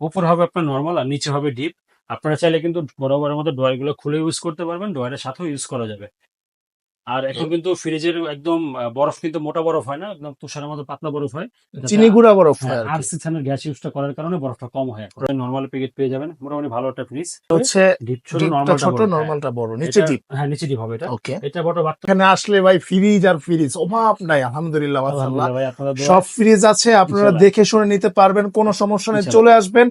উপর হবে আপনার নর্মাল আর নিচে হবে ডিপ আপনারা চাইলে কিন্তু বড় মতো ড্রয়ারগুলো খুলে ইউজ করতে পারবেন ড্রয়ারের সাথেও ইউজ করা যাবে। আর এখন কিন্তু ফ্রিজের একদম বরফ কিন্তু মোটা বরফ হয় না একদম তুষারের মতো পাতলা বরফ হয়। চিনি গুঁড়া বরফ হয় আর কি। আর গ্যাস ইউজটা করার কারণে বরফটা কম হয় এখন। নর্মাল প্যাকেট পেয়ে যাবেন মোটামুটি ভালো একটা ফ্রিজ হচ্ছে ডিপ ছোট ডিপটা নর্মালটা ছোট নরমালটা বড় নিচে ডিপ হ্যাঁ নিচে ডিপ হবে এটা। ওকে এটা বড় বাচ্চা এখানে আসলে ভাই ফ্রিজ আর ফ্রিজ অভাব নাই আলহামদুলিল্লাহ মাশাআল্লাহ। ভাই আপনারা সব ফ্রিজ আছে আপনারা দেখে শুনে নিতে পারবেন কোনো সমস্যা নেই চলে আসবেন।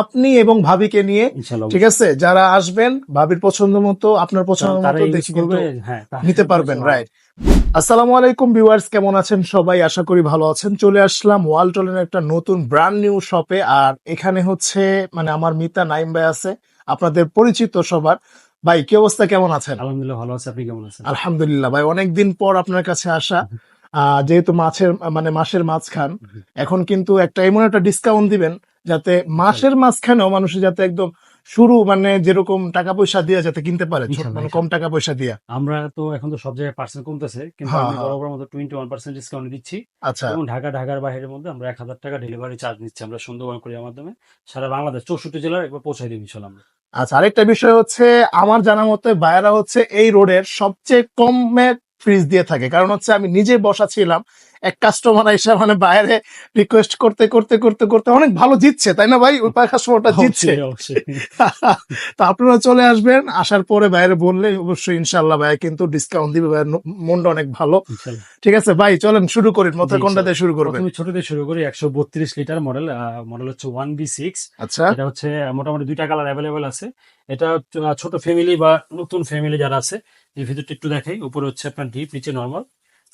আপনি এবং ভাবিকে নিয়ে ঠিক আছে? যারা আসবেন ভাবির পছন্দ মতো আপনার পছন্দ মতো দেখে কিন্তু হ্যাঁ নিতে পারবেন রাইট আসসালামু আলাইকুম ভিউয়ার্স কেমন আছেন সবাই? আশা করি ভালো আছেন। চলে আসলাম ওয়ালটলের একটা নতুন ব্র্যান্ড নিউ শপে আর এখানে হচ্ছে মানে আমার মিতা নাইম ভাই আছে আপনাদের পরিচিত সবার। ভাই কি অবস্থা? কেমন আছেন? আলহামদুলিল্লাহ ভালো আছে। আপনি কেমন আছেন? আলহামদুলিল্লাহ ভাই অনেকদিন পর আপনার কাছে আসা। আহ, যেহেতু মাছের মানে মাসের মাঝখান এখন কিন্তু একটা এমন একটা ডিসকাউন্ট দিবেন যাতে মাসের মাঝখানেও মানুষ যাতে একদম শুরু মানে যেরকম টাকা পয়সা দিয়ে যাতে কিনতে পারে মানে কম টাকা পয়সা দিয়ে। আমরা তো এখন তো সব জায়গায় পার্সেন্ট কমতেছে কিন্তু হ্যাঁ, আমি হ্যাঁ। বরাবর মতো টোয়েন্টি ওয়ান পার্সেন্ট ডিসকাউন্ট দিচ্ছি। আচ্ছা। এবং ঢাকা ঢাকার বাইরের মধ্যে আমরা এক হাজার টাকা ডেলিভারি চার্জ নিচ্ছি আমরা সুন্দরবন কুরিয়ার মাধ্যমে। সারা বাংলাদেশ চৌষট্টি জেলার একবার পৌঁছাই দিই ইনশাল্লাহ আমরা। আচ্ছা আরেকটা বিষয় হচ্ছে আমার জানা মতে বায়রা হচ্ছে এই রোডের সবচেয়ে কমে ফ্রিজ দিয়ে থাকে। কারণ হচ্ছে আমি নিজে বসা ছিলাম এক কাস্টমার এসে মানে বাইরে রিকোয়েস্ট করতে করতে করতে করতে অনেক ভালো জিতছে তাই না ভাই? ওই কাস্টমারটা জিতছে। তো আপনারা চলে আসবেন আসার পরে বাইরে বললে অবশ্যই ইনশাল্লাহ ভাই কিন্তু ডিসকাউন্ট দিবে ন- মনটা অনেক ভালো। ঠিক আছে ভাই চলেন শুরু করি মতো জি, কোনটাতে শুরু করবেন। ছোট দিয়ে শুরু করি একশো বত্রিশ লিটার মডেল মডেল হচ্ছে ওয়ান বি সিক্স। আচ্ছা। এটা হচ্ছে মোটামুটি দুইটা কালার অ্যাভেলেবেল আছে। এটা ছোট ফ্যামিলি বা নতুন ফ্যামিলি যারা আছে এই ভিতরটা একটু দেখাই উপরে হচ্ছে আপনার ডিপ নিচে নর্মাল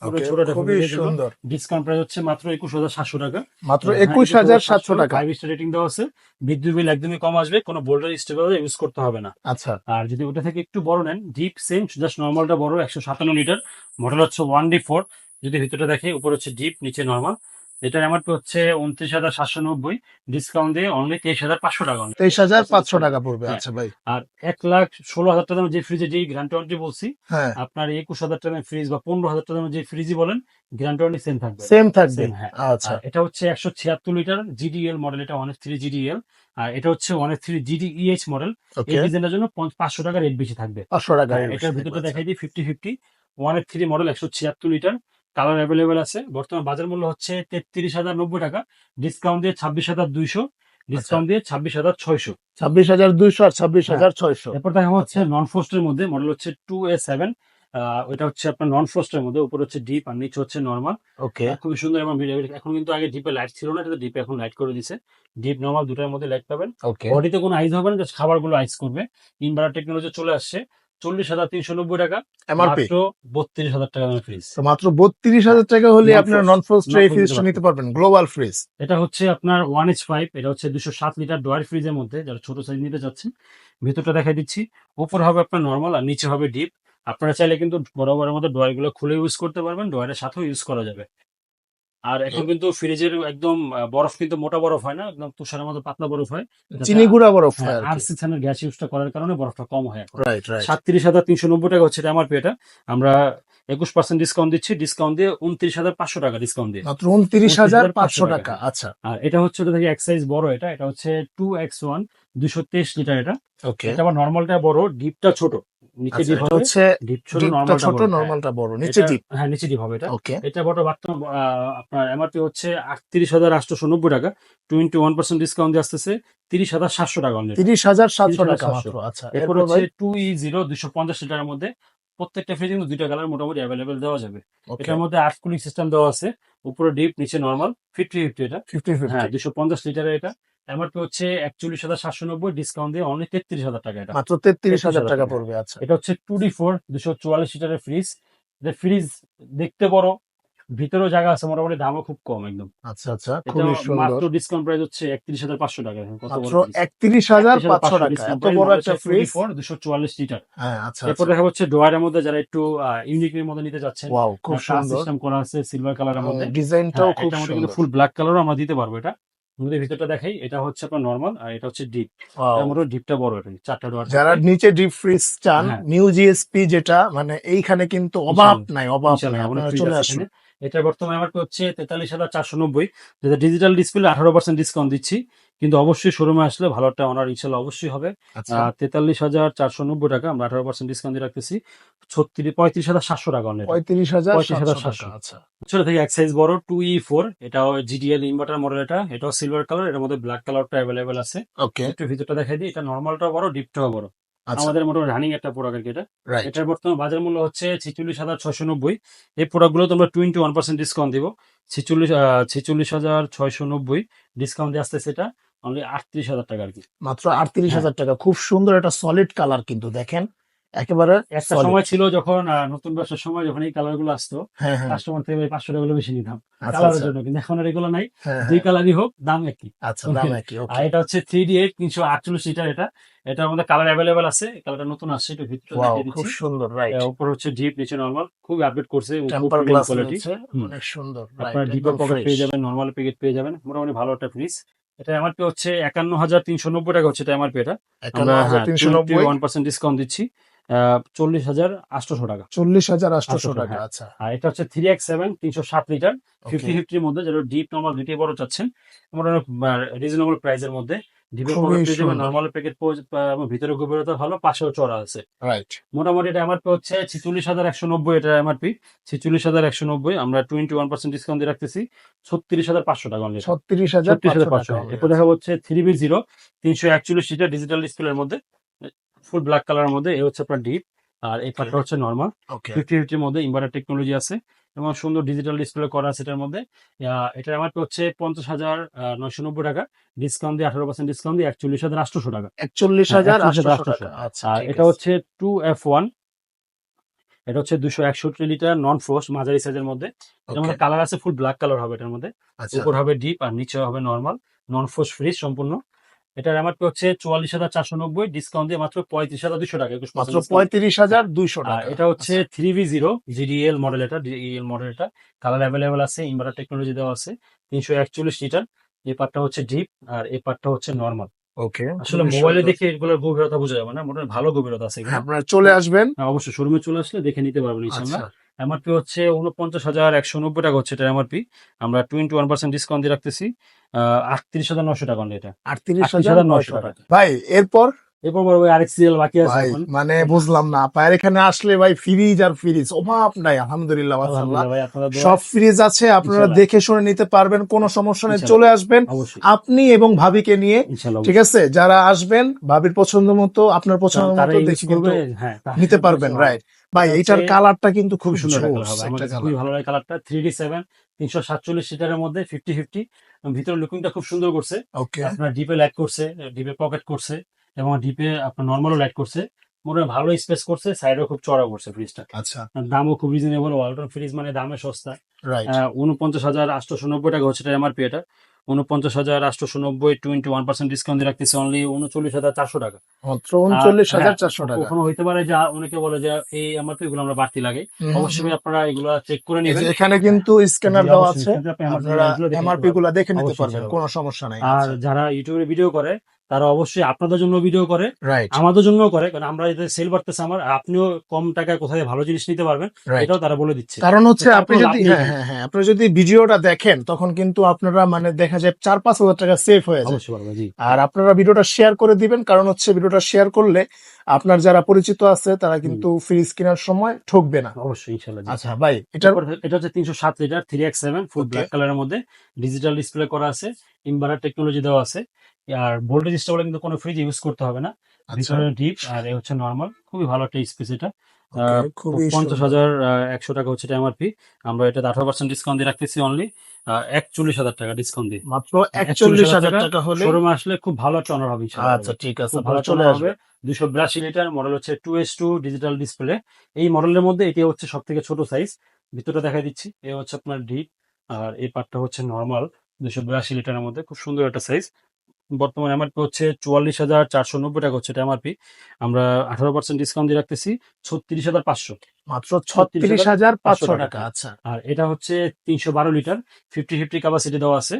খুবই সুন্দর। ডিসকাউন্ট প্রাইস হচ্ছে মাত্র একুশ হাজার সাতশো টাকা। মাত্র হ্যাঁ, একুশ হাজার সাতশো টাকা। ফাইভ স্টার রেটিং দেওয়া আছে। বিদ্যুৎ বিল একদমই কম আসবে কোনো বোল্ডার স্টেবল ইউজ করতে হবে না। আচ্ছা। আর যদি ওটা থেকে একটু বড় নেন ডিপ সেম জাস্ট নর্মালটা বড় একশো সাতান্ন লিটার। মডেল হচ্ছে ওয়ান ডি ফোর যদি ভিতরটা দেখে উপর হচ্ছে ডিপ নিচে নর্মাল এটার এমআরপি হচ্ছে উনত্রিশ হাজার সাতশো নব্বই। ডিসকাউন্ট দিয়ে অনলি তেইশ হাজার পাঁচশো টাকা তেইশ হাজার পাঁচশো টাকা পড়বে হ্যাঁ। আচ্ছা ভাই। আর এক লাখ ষোলো হাজার টাকা যে ফ্রিজে যেই গ্র্যান্ড ওয়ারেন্টি বলছি হ্যাঁ। আপনার একুশ হাজার টাকা ফ্রিজ বা পনেরো হাজার টাকা যে ফ্রিজই বলেন গ্র্যান্ড ওয়ারেন্টি সেম থাকবে। সেম থাকবে। হ্যাঁ। আচ্ছা। এটা হচ্ছে একশো ছিয়াত্তর লিটার জিডিএল মডেল এটা ওয়ান থ্রি জিডিএল আর এটা হচ্ছে ওয়ান থ্রি জিডিইএইচ মডেল এই ডিজাইনের জন্য পাঁচশো টাকা রেট বেশি থাকবে। পাঁচশো টাকা এটার ভিতরটা দেখাই দিই fifty fifty one three model একশো ছিয়াত্তর লিটার কালার অ্যাভেলেবেল আছে। বর্তমান বাজার মূল্য হচ্ছে তেত্রিশ হাজার নব্বই টাকা। ডিসকাউন্ট দিয়ে ছাব্বিশ হাজার দুইশো। ডিসকাউন্ট দিয়ে ছাব্বিশ হাজার ছয়শো। ছাব্বিশ হাজার দুইশো আর ছাব্বিশ হ্যাঁ। হাজার ছয়শো। এরপর দেখা হচ্ছে নন ফ্রস্টের মধ্যে মডেল হচ্ছে টু এ সেভেন ওটা হচ্ছে আপনার নন ফ্রস্টের মধ্যে উপর হচ্ছে ডিপ আর নিচে হচ্ছে নর্মাল ওকে খুবই সুন্দর এবং এখন কিন্তু আগে ডিপে লাইট ছিল না এটা ডিপে এখন লাইট করে দিছে। ডিপ নর্মাল দুটার মধ্যে লাইট পাবেন। ওকে বডিতে কোনো আইস হবে না জাস্ট খাবারগুলো আইস করবে। ইনভার্টার টেকনোলজি চলে আসছে। চল্লিশ হাজার তিনশো নব্বই টাকা। এমআরপি বত্রিশ হাজার টাকা দামের ফ্রিজ মাত্র বত্রিশ হাজার টাকা হলে আপনার নন ফ্রস্ট এই ফ্রিজটা নিতে পারবেন। গ্লোবাল ফ্রিজ এটা হচ্ছে আপনার ওয়ান এইচ ফাইভ এটা হচ্ছে দুশো সাত লিটার ডয়ার ফ্রিজের মধ্যে যারা ছোট সাইজ নিতে চাচ্ছেন। ভেতরটা দেখাই দিচ্ছি। উপর হবে আপনার নর্মাল আর নিচে হবে ডিপ আপনারা চাইলে কিন্তু বরাবরের মতো ডয়ারগুলো খুলে ইউজ করতে পারবেন ডয়ারের সাথেও ইউজ করা যাবে। আর এখন কিন্তু ফ্রিজের একদম বরফ কিন্তু মোটা বরফ হয় না একদম তুষারের মতো পাতলা বরফ হয়। চিনি গুঁড়া বরফ হয় হ্যাঁ, আর সিক্স হান্ড্রেড গ্যাস ইউজটা করার কারণে বরফটা কম হয় রাইট রাইট সাতত্রিশ হাজার তিনশো নব্বই টাকা হচ্ছে এটা আমার পেটা আমরা একুশ পার্সেন্ট ডিসকাউন্ট দিচ্ছি ডিসকাউন্ট দিয়ে উনত্রিশ হাজার পাঁচশো টাকা ডিসকাউন্ট দিয়ে। মাত্র উনত্রিশ হাজার 29,500 পাঁচশো টাকা। টাকা। আচ্ছা। আর এটা হচ্ছে ওটা থেকে এক সাইজ বড় এটা এটা হচ্ছে টু এক্স ওয়ান দুশো তেইশ লিটার এটা। ওকে এটা আবার নর্মালটা বড় ডিপটা ছোট। নিচে আচ্ছা, ডিপ হবে। হচ্ছে ডিপ ছোট ডিপটা ছোট নরমালটা বড় নিচে ডিপ হ্যাঁ নিচে ডিপ হবে এটা। ওকে এটা বড় বর্তমান আপনার এমআরপি হচ্ছে আটত্রিশ হাজার আটশোশো নব্বই টাকা টোয়েন্টি ওয়ান পার্সেন্ট ডিসকাউন্ট দিয়ে আসতেছে তিরিশ হাজার সাতশো টাকা সাতশো 30,700 টাকা মাত্র আচ্ছা। এরপর হচ্ছে ভাই? টু ই জিরো দুশো পঞ্চাশ লিটারের মধ্যে প্রত্যেকটা ফ্রিজে কিন্তু দুইটা কালার মোটামুটি অ্যাভেলেবেল দেওয়া যাবে। এটার মধ্যে আর্ট কুলিং সিস্টেম দেওয়া আছে উপরে ডিপ নিচে নর্মাল ফিফটি ফিফটি এটা। ফিফটি হ্যাঁ দুশো পঞ্চাশ লিটারের এটা। এমআরপি হচ্ছে একচল্লিশ হাজার সাতশো নব্বই ডিসকাউন্ট দিয়ে অনলি তেত্রিশ হাজার টাকা এটা। মাত্র তেত্রিশ হাজার টাকা। পড়বে আচ্ছা। এটা হচ্ছে টু ডি ফোর দুশো চুয়াল্লিশ লিটারের ফ্রিজ এটা ফ্রিজ দেখতে বড় ভিতরেও জায়গা আছে মোটামুটি দামও খুব কম একদম। আচ্ছা আচ্ছা খুবই সুন্দর। মাত্র ডিসকাউন্ট প্রাইস হচ্ছে একত্রিশ হাজার পাঁচশো টাকা এখন মাত্র একত্রিশ হাজার 31,500 পাঁচশো টাকা এত বড় একটা ফ্রিজ 244 লিটার। হ্যাঁ আচ্ছা এরপর দেখা হচ্ছে ডোয়ারের মধ্যে যারা একটু ইউনিকের মধ্যে নিতে যাচ্ছেন ওয়াও খুব সুন্দর। সিস্টেম করা আছে সিলভার কালারের মধ্যে। ডিজাইনটাও হ্যাঁ, খুব সুন্দর। ফুল ব্ল্যাক কালারও আমরা দিতে পারব এটা। আমাদের ভিতরটা দেখাই এটা হচ্ছে আপনার নর্মাল আর এটা হচ্ছে ডিপ আমারও ডিপটা বড় এটা চারটা ডোয়ার যারা নিচে ডিপ ফ্রিজ চান হ্যাঁ। নিউ জিএসপি যেটা মানে এইখানে কিন্তু অভাব নাই অভাব নাই আপনারা চলে আসুন। এটা বর্তমানে আমার হচ্ছে তেতাল্লিশ হাজার চারশো নব্বই। যেটা ডিজিটাল ডিসপ্লে আঠারো পার্সেন্ট ডিসকাউন্ট দিচ্ছি। কিন্তু অবশ্যই শোরুমে আসলে ভালো একটা অনার ইনশাল্লাহ অবশ্যই হবে। আচ্ছা। তেতাল্লিশ হাজার চারশো নব্বই টাকা আমরা আঠারো পার্সেন্ট ডিসকাউন্ট দিয়ে রাখতেছি। ছত্রিশ পঁয়ত্রিশ হাজার সাতশো টাকা অনলাইন পঁয়ত্রিশ হাজার 35,700 সাতশো আচ্ছা। ছোট থেকে এক সাইজ বড় টু ই ফোর এটাও জিডিএল ইনভার্টার মডেল এটা। এটাও সিলভার কালার এটার মধ্যে ব্ল্যাক কালারটা অ্যাভেলেবেল আছে। ওকে একটু ভিতরটা দেখাই দিই এটা নর্মালটাও বড় ডিপটাও বড়। আচ্ছা আমাদের মোটামুটি রানিং একটা প্রোডাক্ট আর কি এটা। এটার বর্তমান বাজার মূল্য হচ্ছে ছেচল্লিশ হাজার ছয়শো নব্বই। এই প্রোডাক্টগুলো তোমরা টোয়েন্টি ওয়ান পার্সেন্ট ডিসকাউন্ট দিব। ছেচল্লিশ ছেচল্লিশ হাজার ছয়শো নব্বই ডিসকাউন্ট দিয়ে আসতেছে এটা। অনলি আটত্রিশ হাজার টাকা আর কি। মাত্র আটত্রিশ হাজার টাকা। খুব সুন্দর একটা সলিড কালার কিন্তু দেখেন। একেবারে একটা সময় ছিল যখন নতুন ব্যবসার সময় যখন এই কালারগুলো আসতো হ্যাঁ হ্যাঁ। কাস্টমার থেকে পাঁচশো টাকা বেশি নিতাম আচ্ছা কালারের আচ্ছা। জন্য। কিন্তু এখন আর এগুলো নাই। হ্যাঁ, দুই হ্যাঁ। কালারই হোক দাম একই। আচ্ছা দাম একই আর এটা হচ্ছে থ্রি ডি এইট তিনশো আটচল্লিশ লিটার এটা। এটার মধ্যে কালার অ্যাভেলেবেল আছে কালারটা নতুন আসছে একটু ভিতরে খুব সুন্দর রাইট উপর হচ্ছে ডিপ নিচে নর্মাল খুব আপডেট করছে টেম্পার গ্লাস কোয়ালিটি অনেক সুন্দর আপনার ডিপের পকেট পেয়ে যাবেন নর্মাল প্যাকেট পেয়ে যাবেন মোটামুটি ভালো একটা ফ্রিজ এটা এমআরপি হচ্ছে একান্ন হাজার তিনশো নব্বই টাকা হচ্ছে এটা এমআরপি এটা আমরা ওয়ান পার্সেন্ট ডিসকাউন্ট দিচ্ছি। চল্লিশ হাজার আটশোশো টাকা। চল্লিশ হাজার আটশোশো টাকা হ্যাঁ। আচ্ছা। আর এটা হচ্ছে থ্রি এক্স সেভেন তিনশো সাত লিটার। ফিফটি ফিফটির মধ্যে যেটা ডিপ নর্মাল দুইটাই বড় চাচ্ছেন মোটামুটি রিজনেবল প্রাইসের মধ্যে। নর্মাল প্যাকেট ভিতরে গভীরতা ভালো পাশেও চড়া আছে। রাইট মোটামুটি এটা এমআরপি হচ্ছে ছিচল্লিশ হাজার একশো নব্বই এটা এমআরপি ছিচল্লিশ হাজার একশো নব্বই আমরা টোয়েন্টি ওয়ান পার্সেন্ট ডিসকাউন্ট দিয়ে রাখতেছি। ছত্রিশ হাজার পাঁচশো টাকা এটা। ছত্রিশ হাজার ছত্রিশ হাজার পাঁচশো। এরপর দেখা হচ্ছে থ্রি বি জিরো তিনশো একচল্লিশ লিটার ডিজিটাল ডিসপ্লের মধ্যে। ফুল ব্ল্যাক কালারের মধ্যে এই হচ্ছে আপনার ডিপ আর এই পার্টটা হচ্ছে নর্মাল ওকে ফিফটি ফিফটির মধ্যে ইনভার্টার টেকনোলজি আছে এবং সুন্দর ডিজিটাল ডিসপ্লে করা আছে এটার মধ্যে। এটার আমার হচ্ছে পঞ্চাশ হাজার নয়শো নব্বই টাকা। ডিসকাউন্ট দিয়ে আঠারো পার্সেন্ট ডিসকাউন্ট দিয়ে একচল্লিশ হাজার আটশোশো টাকা। একচল্লিশ হাজার 41,800 আটশো টাকা। আচ্ছা আর এটা হচ্ছে টু এফ ওয়ান এটা হচ্ছে দুশো একষট্টি লিটার নন ফ্রোস্ট মাঝারি সাইজের মধ্যে। কালার আছে ফুল ব্ল্যাক কালার হবে এটার মধ্যে। আচ্ছা। উপর হবে ডিপ আর নিচে হবে নর্মাল নন ফোর্স ফ্রিজ সম্পূর্ণ। এটার এমআরপি হচ্ছে চুয়াল্লিশ হাজার চারশো নব্বই ডিসকাউন্ট দিয়ে মাত্র পঁয়ত্রিশ হাজার দুশো টাকা একুশ মাত্র পঁয়ত্রিশ হাজার আর টাকা। এটা হচ্ছে three V zero GDL model এটা ডিএল মডেল এটা। কালার অ্যাভেলেবেল আছে ইনভার্টার টেকনোলজি দেওয়া আছে তিনশো একচল্লিশ লিটার এই পার্টটা হচ্ছে ডিপ আর এই পার্টটা হচ্ছে নর্মাল ওকে আসলে মোবাইলে দেখে এগুলোর গভীরতা বোঝা যাবে না মোটামুটি ভালো গভীরতা আছে আপনারা চলে আসবেন। হ্যাঁ, অবশ্যই। শোরুমে চলে আসলে দেখে নিতে পারবেন ইনশাল্লাহ আচ্ছা। এমআরপি হচ্ছে উনপঞ্চাশ হাজার একশো নব্বই টাকা হচ্ছে এটা এমআরপি আমরা টোয়েন্টি ওয়ান পার্সেন্ট ডিসকাউন্ট দিয়ে রাখতেছি। আটত্রিশ হাজার নশো টাকা এটা। আটত্রিশ 38,900 হাজার নয়শো টাকা। ভাই এরপর? এরপর বড় ভাই আরেক সিরিয়াল বাকি আছে মানে বুঝলাম না আপনার এখানে আসলে ভাই ফ্রিজ আর ফ্রিজ অভাব নাই আলহামদুলিল্লাহ সব ফ্রিজ আছে আপনারা দেখে শুনে নিতে পারবেন কোনো সমস্যা নেই চলে আসবেন আপনি এবং ভাবিকে নিয়ে ঠিক আছে? যারা আসবেন ভাবির পছন্দ মতো আপনার পছন্দ মতো দেখে হ্যাঁ, নিতে পারবেন রাইট ভাই এইটার কালারটা কিন্তু খুব সুন্দর খুবই ভালো লাগে কালারটা। থ্রি ডি সেভেন তিনশো সাতচল্লিশ সিটারের মধ্যে ফিফটি ফিফটি ভিতরে লুকিংটা খুব সুন্দর করছে। ওকে আপনার ডিপে লাইট করছে ডিপে পকেট করছে এবং ডিপে আপনার নর্মালও লাইট করছে। মোটামুটি ভালো স্পেস করছে সাইডও খুব চড়া করছে ফ্রিজটা আচ্ছা। দামও খুব রিজনেবল ওয়ালটন ফ্রিজ মানে দামে সস্তা। উনপঞ্চাশ হাজার আটশোশো নব্বই টাকা হচ্ছে এমআরপি এটা। উনপঞ্চাশ হাজার আটশোশো নব্বই টোয়েন্টি ওয়ান পার্সেন্ট ডিসকাউন্ট দিয়ে রাখতেছে অনলি উনচল্লিশ হাজার চারশো টাকা। মাত্র উনচল্লিশ হাজার হ্যাঁ, চারশো টাকা। কখনো হইতে পারে যে অনেকে বলে যে এই এমআরপি গুলো আমরা বাড়তি লাগে। অবশ্যই আপনারা এগুলো চেক করে এখানে কিন্তু স্ক্যানার দেওয়া আছে। আপনারা এমআরপি গুলা দেখে নিতে পারবেন। কোনো সমস্যা নাই। আর যারা ইউটিউবে ভিডিও করে তারা অবশ্যই আপনাদের জন্য ভিডিও করে আমাদের জন্য করে কারণ আমরা সেল বাড়তেছে আমার আপনিও কম টাকায় কোথায় ভালো জিনিস নিতে পারবেন এটাও তারা বলে দিচ্ছে। কারণ হচ্ছে আপনি যদি হ্যাঁ হ্যাঁ হ্যাঁ আপনি যদি ভিডিওটা দেখেন তখন কিন্তু আপনারা মানে দেখা যায় চার পাঁচ হাজার টাকা সেভ হয়ে যায়। আর আপনারা ভিডিওটা শেয়ার করে দিবেন কারণ হচ্ছে ভিডিওটা শেয়ার করলে আপনার যারা পরিচিত আছে তারা কিন্তু ফ্রিজ কেনার সময় ঠকবে না। অবশ্যই আচ্ছা ভাই এটার এটা হচ্ছে তিনশো সাত litre three X seven full. Black কালারের মধ্যে। ডিজিটাল ডিসপ্লে করা আছে ইনভার্টার টেকনোলজি দেওয়া আছে। আর ভোল্টেজ স্টেবল কিন্তু কোনো ফ্রিজ ইউজ করতে হবে না। ভিতরে ডিপ আর এ হচ্ছে নর্মাল খুবই ভালো একটা স্পেস এটা। পঞ্চাশ হাজার একশো টাকা হচ্ছে এমআরপি আমরা এটা আঠারো পার্সেন্ট ডিসকাউন্ট দিয়ে রাখতেছি অনলি একচল্লিশ হাজার টাকা ডিসকাউন্ট দিয়ে। মাত্র একচল্লিশ হাজার টাকা হলে শোরুমে আসলে খুব ভালো একটা অনার হবে আচ্ছা ঠিক আছে ভালো চলে চলে আসবে। দুশো বিরাশি লিটার মডেল হচ্ছে two S two digital display এই মডেলের মধ্যে এটি হচ্ছে সব থেকে ছোট সাইজ ভিতরটা দেখা দিচ্ছি। এ হচ্ছে আপনার ডিপ আর এই পার্টটা হচ্ছে নর্মাল দুশো বিরাশি লিটারের মধ্যে। খুব সুন্দর একটা সাইজ বর্তমানে এমআরপি হচ্ছে চুয়াল্লিশ হাজার চারশো নব্বই টাকা হচ্ছে এটা এমআরপি আমরা আঠারো পার্সেন্ট ডিসকাউন্ট দিয়ে রাখতেছি ছত্রিশ হাজার পাঁচশো। মাত্র ছত্রিশ হাজার পাঁচশো টাকা। টাকা আচ্ছা। আর এটা হচ্ছে তিনশো বারো লিটার ফিফটি ফিফটি ক্যাপাসিটি দেওয়া আছে।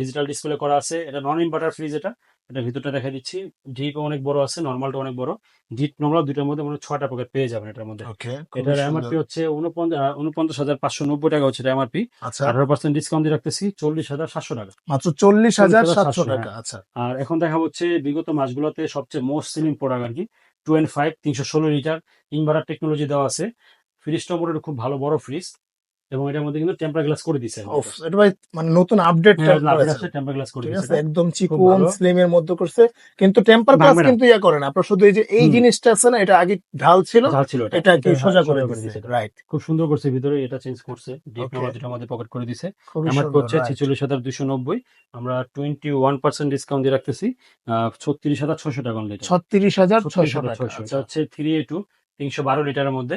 ডিজিটাল ডিসপ্লে করা আছে। এটা নন ইনভার্টার ফ্রিজ এটা। এটা ভিতরটা দেখা দিচ্ছি। ডিপ অনেক বড় আছে নর্মালটা অনেক বড়। ডিপ নর্মাল দুটার মধ্যে মানে ছয়টা পকেট পেয়ে যাবেন এটার মধ্যে। ওকে এটার এমআরপি হচ্ছে উনপঞ্চাশ হাজার পাঁচশো নব্বই টাকা হচ্ছে এমআরপি আচ্ছা। আঠারো পার্সেন্ট ডিসকাউন্ট দিয়ে রাখতেছি চল্লিশ হাজার সাতশো টাকা। মাত্র চল্লিশ হাজার 40,700 সাতশো টাকা আচ্ছা। আর এখন দেখা হচ্ছে বিগত মাসগুলোতে সবচেয়ে মোস্ট সেলিং প্রোডাক্ট আর কি টু এন্ড ফাইভ তিনশো ষোলো লিটার ইনভার্টার টেকনোলজি দেওয়া আছে। ফ্রিজটা মোটামুটি খুব ভালো বড় ফ্রিজ এবং এটার মধ্যে কিন্তু টেম্পার গ্লাস করে ওফ, এটা ভাই মানে নতুন আপডেট টেম্পার গ্লাস করে আছে একদম চিকন। স্লিম এর মধ্যে করছে কিন্তু টেম্পার গ্লাস কিন্তু ইয়া করে না। আপনার শুধু এই যে এই জিনিসটা আছে না এটা আগে ঢাল ছিল ঝাল ছিল এটা কি সোজা করে দিচ্ছে দিচ্ছে রাইট খুব সুন্দর করছে ভিতরে এটা চেঞ্জ করছে। Deep Okay. নাম্বার দুটার পকেট করে দিছে। আমার হচ্ছে right. ছেচল্লিশ হাজার দুশো নব্বই। আমরা টোয়েন্টি ওয়ান পার্সেন্ট ডিসকাউন্ট দিয়ে রাখতেছি। ছত্রিশ হাজার ছশো টাকা লিটার ছত্রিশ হাজার ছত্রিশ হাজার টাকা আচ্ছা। হচ্ছে থ্রি এ টু তিনশো বারো লিটারের মধ্যে।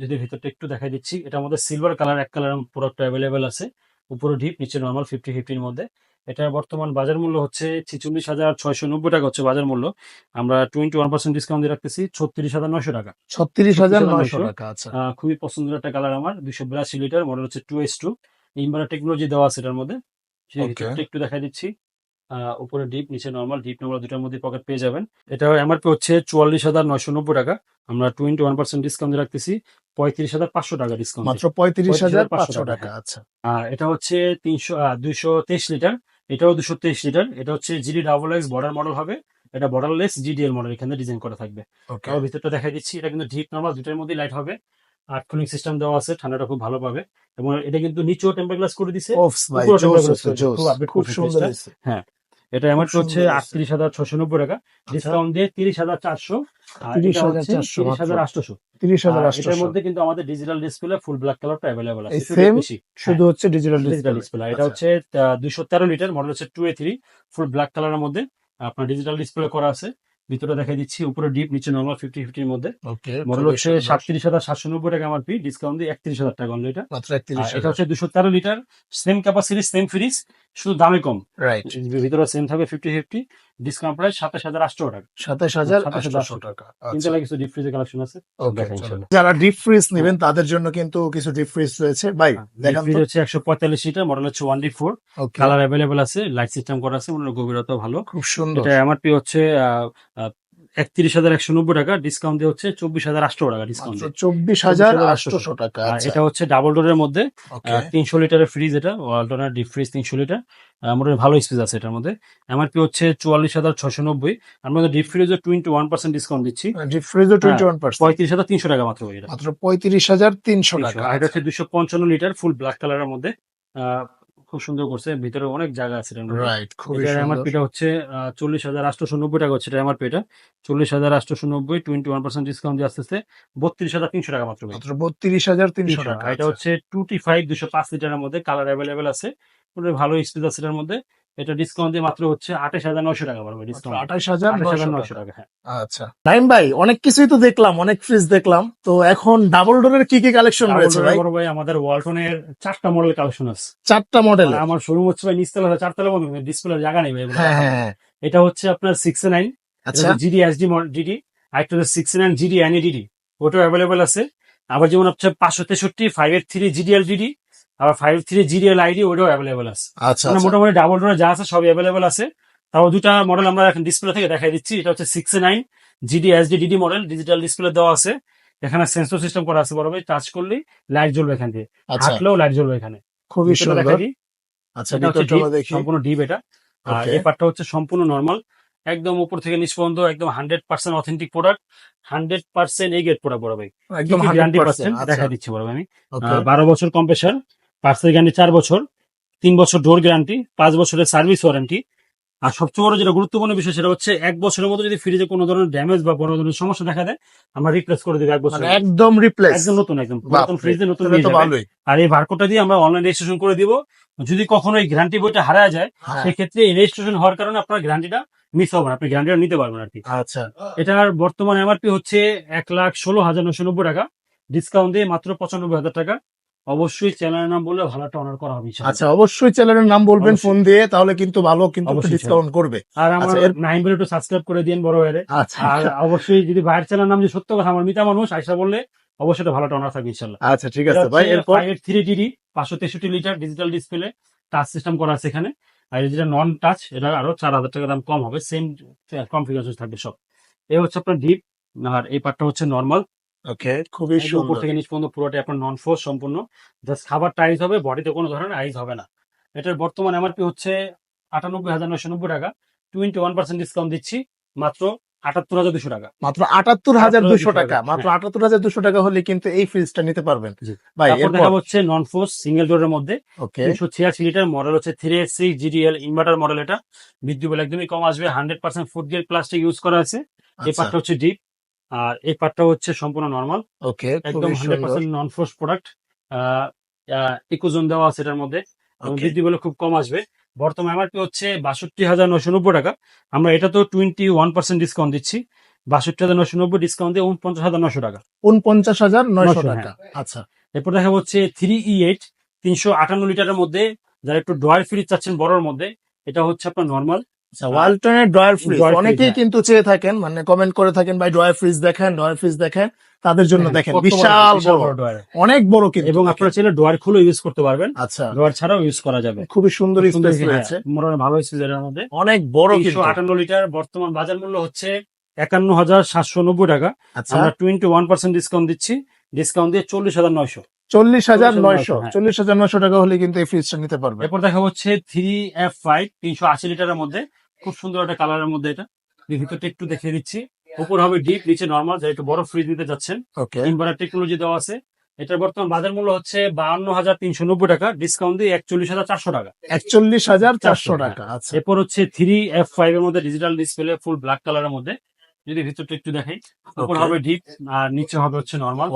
যদি ভিতরটা একটু দেখাই দিচ্ছি এটার মধ্যে সিলভার কালার এক কালার প্রোডাক্ট অ্যাভেলেবেল আছে। উপরে ডিপ নিচে নর্মাল ফিফটি ফিফটির মধ্যে। এটার বর্তমান বাজার মূল্য হচ্ছে ছিচল্লিশ হাজার ছয়শো নব্বই টাকা হচ্ছে বাজার মূল্য। আমরা টোয়েন্টি ওয়ান পার্সেন্ট ডিসকাউন্ট দিয়ে রাখতেছি ছত্রিশ হাজার নয়শো টাকা। ছত্রিশ হাজার নয়শো টাকা আচ্ছা। খুবই পছন্দের একটা কালার আমার দুশো বিরাশি লিটার মডেল হচ্ছে two S two inverter technology দেওয়া আছে এটার মধ্যে। একটু দেখাই দিচ্ছি। উপরে ডিপ নিচে নর্মাল ডিপ নর্মাল দুটার মধ্যে পকেট পেয়ে যাবেন। এটা এমআরপি হচ্ছে চুয়াল্লিশ হাজার নয়শো নব্বই টাকা। আমরা টোয়েন্টি ওয়ান পার্সেন্ট ডিসকাউন্ট রাখতেছি পঁয়ত্রিশ হাজার পাঁচশো টাকা ডিসকাউন্ট মাত্র পঁয়ত্রিশ হাজার পাঁচশো টাকা, আচ্ছা। আর এটা হচ্ছে তিনশো দুইশো তেইশ লিটার। এটাও দুশো তেইশ লিটার। এটা হচ্ছে GD double X border model হবে। এটা বর্ডারলেস জিডিএল মডেল এখানে ডিজাইন করা থাকবে। তাও ভিতরটা দেখাই দিচ্ছি। এটা কিন্তু ডিপ নর্মাল দুটার মধ্যে লাইট হবে। আর কুলিং সিস্টেম দেওয়া আছে ঠান্ডাটা খুব ভালো পাবে। এবং এটা কিন্তু নিচেও টেম্পার গ্লাস করে দিছে। খুব খুব সুন্দর ফ্রিজটা। এটা আমার হচ্ছে। আটত্রিশ হাজার ছশো নব্বই টাকা। ডিসকাউন্ট দিয়ে তিরিশ হাজার চারশো। আর এটা 30,400 তিরিশ হাজার মাত্র। আটশোশো তিরিশ হাজার এটার মধ্যে কিন্তু আমাদের ডিজিটাল ডিসপ্লে ফুল ব্ল্যাক কালারটা অ্যাভেলেবল আছে। শুধু হচ্ছে ডিজিটাল ডিজিটাল ডিসপ্লে ডিসপ্লে এটা হচ্ছে দুইশো তেরো লিটার মডেল হচ্ছে two A three full black কালারের মধ্যে আপনার ডিজিটাল ডিসপ্লে করা আছে। ভিতরে দেখা দিচ্ছি উপরে ডিপ নিচে নর্মাল ফিফটি ফিফটির মধ্যে। মডেল হচ্ছে সাতত্রিশ হাজার সাতশো নব্বই টাকা আমার ফি ডিসকাউন্ট দিয়ে একত্রিশ হাজার টাকা অনলি এটা। এটা হচ্ছে দুশো তেরো litre same capacity same fridge শুধু দামে কম। রাইট ভিতরে সেম থাকবে ফিফটি ফিফটি ডিসকাউন্ট প্রাইস সাতাশ হাজার আটশো টাকা। সাতাশ হাজার 27,800 আটশো টাকা তিনটা আচ্ছা, কিছু ডিপ ফ্রিজের কালেকশন আছে। ইনশাল্লাহ। যারা ডিপ ফ্রিজ নেবেন তাদের জন্য কিন্তু কিছু ডিপ ফ্রিজ রয়েছে। ভাই দেখেন ফ্রিজ হচ্ছে একশো পঁয়তাল্লিশ লিটার মডেল হচ্ছে one D four. Colour available আছে লাইট সিস্টেম করা আছে মনে হয় গভীরতা ভালো। খুব সুন্দর। এটা এমআরপি হচ্ছে একত্রিশ হাজার একশো নব্বই টাকা ডিসকাউন্ট দিয়ে হচ্ছে চব্বিশ হাজার আটশো টাকা ডিসকাউন্ট চব্বিশ হাজার 24,800 আটশোশো টাকা আচ্ছা। এটা হচ্ছে ডাবল ডোরের মধ্যে তিনশো লিটারের ফ্রিজ এটা ওয়ালটনের ডিপ ফ্রিজ তিনশো লিটার। মোটামুটি ভালো স্পেস আছে এটার মধ্যে। এমআরপি হচ্ছে চুয়াল্লিশ হাজার ছশো নব্বই। আমরা ডিপ ফ্রিজে টোয়েন্টি ওয়ান পার্সেন্ট ডিসকাউন্ট দিচ্ছি। ডিপ ফ্রিজও টোয়েন্টি ওয়ান পার্সেন্ট পঁয়ত্রিশ হাজার তিনশো টাকা মাত্র এটা। মাত্র পঁয়ত্রিশ হাজার তিনশো টাকা এটা হচ্ছে দুশো পঞ্চান্ন লিটার ফুল ব্ল্যাক কালারের মধ্যে। খুব সুন্দর করছে। ভিতরে অনেক জায়গা আছে আমার পেটা রাইট খুবই আমার সুন্দর। এমআরপিটা হচ্ছে চল্লিশ হাজার আটশোশো নব্বই টাকা হচ্ছে এটা পেটা। চল্লিশ হাজার আটশোশো নব্বই টোয়েন্টি ওয়ান পার্সেন্ট ডিসকাউন্ট দিয়ে আস্তে আস্তে বত্রিশ হাজার তিনশো টাকা মাত্র মাত্র বত্রিশ হাজার তিনশো টাকা। এটা হচ্ছে টুটি ফাইভ দুশো পাঁচ লিটারের মধ্যে কালার অ্যাভেলেবেল আছে। ভালো স্পেস আছে এটার মধ্যে। এটা ডিসকাউন্ট দিয়ে মাত্র হচ্ছে আঠাশ হাজার নয়শো টাকা পারবে ডিসকাউন্ট আঠাশ হাজার নয়শো টাকা। হ্যাঁ। আচ্ছা। নাইম ভাই অনেক কিছুই তো দেখলাম অনেক ফ্রিজ দেখলাম। তো এখন ডাবল ডোরের কি কি কালেকশন রয়েছে ভাই? আমাদের ওয়ালটনের চারটা মডেল কালেকশন আছে। চারটা মডেল আমার শোরুম হচ্ছে ভাই নিচতলা চারতলা মধ্যে ডিসপ্লে জায়গা নেই ভাই হ্যাঁ। হ্যাঁ হ্যাঁ। এটা হচ্ছে আপনার সিক্স নাইন আচ্ছা। জিডি এসডি জিডি আরেকটা হচ্ছে six nine GD NE DD ওটাও অ্যাভেলেবেল আছে। আবার যেমন হচ্ছে পাঁচশো তেষট্টি five eight three GDL DD আবার ফাইভ থ্রি জিডিএল আইডি ওটাও অ্যাভেলেবেল আছে। আচ্ছা মানে আচ্ছা। মোটামুটি ডাবল ডোরে যা আছে সবই অ্যাভেলেবেল আছে। তাও দুটা মডেল আমরা এখন ডিসপ্লে থেকে দেখাই দিচ্ছি। এটা হচ্ছে six nine GD SD DD model digital display দেওয়া আছে। এখানে সেন্সর সিস্টেম করা আছে বড় ভাই টাচ করলেই লাইট জ্বলবে এখান থেকে আচ্ছা। হাঁটলেও লাইট জ্বলবে এখানে। খুবই সুন্দর। আচ্ছা এটা হচ্ছে ডিপ, দেখি। সম্পূর্ণ ডিপ এটা। আর. এই পার্টটা হচ্ছে সম্পূর্ণ নর্মাল একদম উপর থেকে নিচ পর্যন্ত একদম hundred percent authentic product hundred percent এই গেট প্রোডাক্ট বড় ভাই একদম গ্যারান্টি 100% পার্সেন্ট দেখা দিচ্ছি বড় ভাই আমি বারো বছর কম্প্রেসার পার্সেল গ্যারান্টি চার বছর তিন বছর ডোর গ্যারান্টি পাঁচ বছরের সার্ভিস ওয়ারেন্টি। আর সবচেয়ে বড় যেটা গুরুত্বপূর্ণ বিষয় সেটা হচ্ছে এক বছরের মধ্যে যদি ফ্রিজে কোনো ধরনের ড্যামেজ বা কোনো ধরনের সমস্যা দেখা দেয় আমরা রিপ্লেস করে দিই এক বছর মানে একদম রিপ্লেস একদম নতুন একদম পুরাতন ফ্রিজে নতুন আর এই বারকোডটা দিয়ে আমরা অনলাইন রেজিস্ট্রেশন করে দিব। যদি কখনো এই গ্যারান্টি বইটা হারা যায় হ্যাঁ। সেক্ষেত্রে এই রেজিস্ট্রেশন হওয়ার কারণে আপনার গ্যারান্টিটা মিস হবে না আপনি গ্যারান্টিটা নিতে পারবেন আর কি। আচ্ছা। এটার বর্তমান এমআরপি হচ্ছে এক লাখ ষোলো হাজার নশো নব্বই টাকা। ডিসকাউন্ট দিয়ে মাত্র পঁচানব্বই হাজার টাকা। অবশ্যই চ্যানেলের নাম বললে একটা অনার করা হবে। আচ্ছা অবশ্যই চ্যানেলের নাম বলবেন ফোন দিয়ে তাহলে কিন্তু ভালো কিন্তু ডিসকাউন্ট করবে। আর আমার আচ্ছা, এর- নাইন বলে একটু সাবস্ক্রাইব করে দিন বড় হয়ে আচ্ছা। আর অবশ্যই যদি ভাইয়ের চ্যানেল নাম যে সত্য কথা আমার মিতা মানুষ আয়সা বললে অবশ্যই ভালো টনার থাকবে ইনশাল্লাহ আচ্ছা ঠিক আছে ভাই এরপর? থ্রি ডিডি পাঁচশো তেষট্টি litre digital display touch system করা আছে এখানে। আর যেটা নন টাচ এটা আরও চার হাজার টাকা দাম কম হবে সেম কনফিগারেশন থাকবে সব। এই হচ্ছে আপনার ডিপ আর এই পার্টটা হচ্ছে নর্মাল ওকে খুবই উপর সুন্দর। থেকে নিচ পর্যন্ত পুরোটাই আপনার নন ফোর্স সম্পূর্ণ। জাস্ট খাবার টাইজ হবে বডিতে কোনো ধরনের আইজ হবে না। এটার বর্তমান এমআরপি হচ্ছে আটানব্বই হাজার নয়শো নব্বই টাকা। টোয়েন্টি ওয়ান পার্সেন্ট ডিসকাউন্ট দিচ্ছি মাত্র আটাত্তর হাজার দুশো টাকা। মাত্র আটাত্তর হাজার দুশো টাকা। মাত্র আটাত্তর হাজার দুশো টাকা হলে কিন্তু এই ফ্রিজটা নিতে পারবেন। ভাই দেখা হচ্ছে নন ফোর্স সিঙ্গেল ডোরের মধ্যে। তিনশো ছিয়াশি লিটার মডেল হচ্ছে three X six GDL inverter model এটা। বিদ্যুৎ বিল একদমই কম আসবে। Hundred percent food grade plastic use করা আছে। আচ্ছা। এই পার্টটা হচ্ছে ডিপ আর এই পার্টটা হচ্ছে সম্পূর্ণ নর্মাল ওকে একদম hundred percent non frost product eco zone দেওয়া আছে এটার মধ্যে Okay. বিদ্যুৎ খুব কম আসবে। বর্তমান এমআরপি হচ্ছে বাষট্টি হাজার নয়শো নব্বই টাকা। আমরা এটা তো টোয়েন্টি ওয়ান পার্সেন্ট ডিসকাউন্ট দিচ্ছি। বাষট্টি হাজার নয়শো নব্বই ডিসকাউন্ট দিয়ে উনপঞ্চাশ হাজার নশো টাকা। উনপঞ্চাশ হাজার নয়শো টাকা। আচ্ছা। এরপর দেখা হচ্ছে থ্রি ই এইট তিনশো আটান্ন লিটারের মধ্যে যারা একটু ড্রয়ার ফ্রিজ চাচ্ছেন বড়র মধ্যে এটা হচ্ছে আপনার নর্মাল আচ্ছা ওয়ালটনের ড্রয়ার ফ্রিজ অনেকেই হ্যাঁ। কিন্তু চেয়ে থাকেন মানে কমেন্ট করে থাকেন ভাই ড্রয়ার ফ্রিজ দেখেন ড্রয়ার ফ্রিজ দেখেন। তাদের জন্য দেখেন বিশাল বড় ড্রয়ার অনেক বড় কিন্তু। এবং আপনারা চাইলে ড্রয়ার খুলে ইউজ করতে পারবেন। আচ্ছা। ড্রয়ার ছাড়াও ইউজ করা যাবে। খুবই সুন্দর স্পেস রয়েছে মোটামুটি ভালো এর মধ্যে। অনেক বড় কিন্তু। আটান্ন লিটার বর্তমান বাজার মূল্য হচ্ছে একান্ন হাজার সাতশো নব্বই টাকা। আচ্ছা। আমরা টোয়েন্টি ওয়ান পার্সেন্ট ডিসকাউন্ট দিচ্ছি। ডিসকাউন্ট দিয়ে চল্লিশ হাজার নয়শো। চল্লিশ হাজার নয়শো। হ্যাঁ। চল্লিশ হাজার নয়শো টাকা হলে কিন্তু এই ফ্রিজটা নিতে পারবে এরপর দেখা হচ্ছে থ্রি এফ ফাইভ তিনশো আশি লিটারের মধ্যে। খুব সুন্দর একটা কালারের মধ্যে এটা। ভিতরটা একটু দেখিয়ে দিচ্ছি। উপর হবে ডিপ নিচে নর্মাল যারা একটু বড় ফ্রিজ নিতে যাচ্ছেন। ইনভার্টার টেকনোলজি দেওয়া আছে। এটার বর্তমান বাজার মূল্য হচ্ছে বাহান্ন হাজার তিনশো নব্বই টাকা। ডিসকাউন্ট দিয়ে একচল্লিশ হাজার চারশো টাকা। একচল্লিশ হাজার চারশো টাকা আচ্ছা। এরপর হচ্ছে থ্রি এফ ফাইভ এর মধ্যে ডিজিটাল ডিসপ্লে ফুল ব্ল্যাক কালারের মধ্যে। যদি ভিতরটা একটু দেখাই। উপর হবে ডিপ আর নিচে হবে হচ্ছে নর্মাল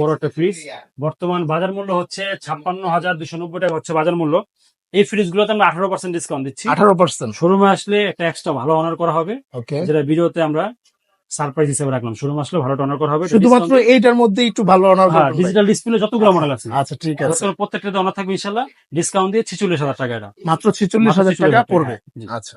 বড় একটা ফ্রিজ বর্তমান বাজার মূল্য হচ্ছে ছাপ্পান্ন হাজার দুশো নব্বই টাকা হচ্ছে বাজার মূল্য। এই ফ্রিজ গুলোতে আমরা আঠারো পার্সেন্ট ডিসকাউন্ট দিচ্ছি। আঠারো পার্সেন্ট শোরুমে আসলে একটা এক্সট্রা ভালো অনার করা হবে। যেটা ভিডিওতে আমরা সারপ্রাইজ হিসেবে রাখলাম। শোরুম আসলে ভালো অনার করা হবে। শুধুমাত্র এইটার মধ্যে একটু ভালো অনার করবেন ডিজিটাল ডিসপ্লে যতগুলো মডেল আছে। আচ্ছা ঠিক আছে। প্রত্যেকটাতে অনার থাকবে ইনশাল্লাহ ডিসকাউন্ট দিয়ে ছিচল্লিশ হাজার টাকা এটা। মাত্র ছেচল্লিশ হাজার টাকা পড়বে। আচ্ছা।